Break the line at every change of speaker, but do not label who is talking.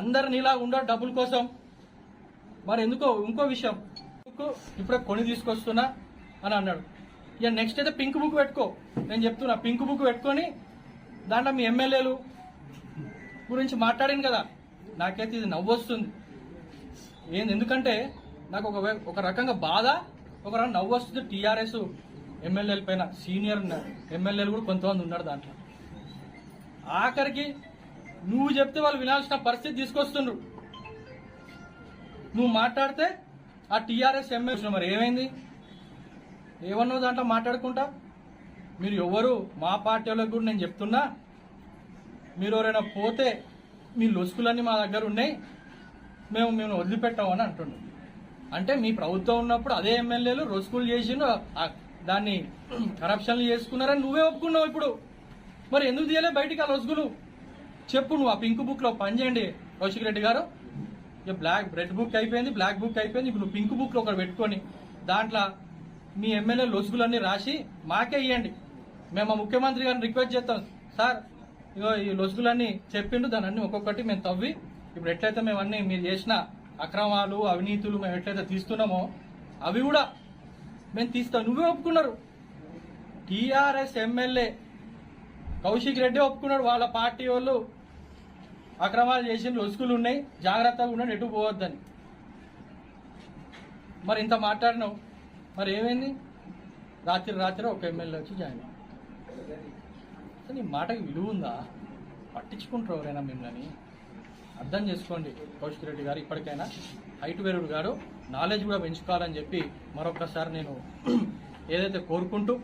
అందరు నీలా ఉండరు డబ్బుల కోసం. మరి ఎందుకో ఇంకో విషయం. ఇప్పుడే కొని తీసుకొస్తున్నా అని అన్నాడు. ఇక నెక్స్ట్ అయితే పింక్ బుక్ పెట్టుకో. నేను చెప్తున్నా పింక్ బుక్ పెట్టుకొని దాంట్లో మీ ఎమ్మెల్యేలు గురించి మాట్లాడాను కదా. నాకైతే ఇది నవ్వు వస్తుంది ఏంది? ఎందుకంటే నాకు ఒక ఒక రకంగా బాధ ఒక రకం నవ్వు వస్తుంది టీఆర్ఎస్ ఎమ్మెల్యేల పైన. సీనియర్ ఎమ్మెల్యేలు కూడా కొంతమంది ఉన్నారు దాంట్లో. ఆఖరికి నువ్వు చెప్తే వాళ్ళు వినాల్సిన పరిస్థితి తీసుకొస్తుండ్రు. నువ్వు మాట్లాడితే ఆ టీఆర్ఎస్ ఎమ్మెల్యే మరి ఏమైంది? ఏమన్నా దాంట్లో మాట్లాడుకుంటా? మీరు ఎవరు? మా పార్టీ వాళ్ళకి కూడా నేను చెప్తున్నా. మీరు ఎవరైనా పోతే మీ లొసుకులన్నీ మా దగ్గర ఉన్నాయి. మేము మేము వదిలిపెట్టామని అంటుండ్రు. అంటే మీ ప్రభుత్వం ఉన్నప్పుడు అదే ఎమ్మెల్యేలు రొసుకులు చేసిండు దాన్ని కరప్షన్లు చేసుకున్నారని నువ్వే ఒప్పుకున్నావు ఇప్పుడు. మరి ఎందుకు తీయలే బయటికి ఆ రొసుగులు చెప్పు నువ్వు ఆ పింక్ బుక్లో కౌశిక్ రెడ్డి గారు. ఇక బ్లాక్ రెడ్ బుక్ అయిపోయింది బ్లాక్ బుక్ అయిపోయింది. ఇప్పుడు పింక్ బుక్లో ఒకటి పెట్టుకొని దాంట్లో మీ ఎమ్మెల్యే లొసుగులన్నీ రాసి మాకే ఇవ్వండి మేము ఆ ముఖ్యమంత్రి గారిని రిక్వెస్ట్ చేస్తాం. సార్ ఇగో ఈ లొసుగులన్నీ చెప్పిండు దాని అన్ని ఒక్కొక్కటి మేము తవ్వి ఇప్పుడు ఎట్లయితే మేము అన్ని మీరు చేసిన అక్రమాలు అవినీతులు మేము ఎట్లయితే తీస్తున్నామో అవి కూడా మేము తీస్తాం. నువ్వే ఒప్పుకున్నారు. టీఆర్ఎస్ ఎమ్మెల్యే కౌశిక్ రెడ్డి ఒప్పుకున్నాడు. వాళ్ళ పార్టీ వాళ్ళు అక్రమాలు చేసిన లొసుకులు ఉన్నాయి జాగ్రత్తగా ఉండండి ఎటు పోవద్దని. మరి ఇంత మాట్లాడినావు మరి ఏమైంది? రాత్రి రాత్రి ఒక ఎమ్మెల్యే వచ్చి జాయిన్ అయ్యాడు. నీ మాటకి విలువ ఉందా? పట్టించుకుంటారు ఎవరైనా మిమ్మల్ని? అర్థం చేసుకోండి కౌశిక్ రెడ్డి గారు ఇప్పటికైనా. హైట్ వేరుడు గారు నాలెడ్జ్ కూడా పెంచుకోవాలని చెప్పి మరొకసారి నేను ఏదైతే కోరుకుంటూ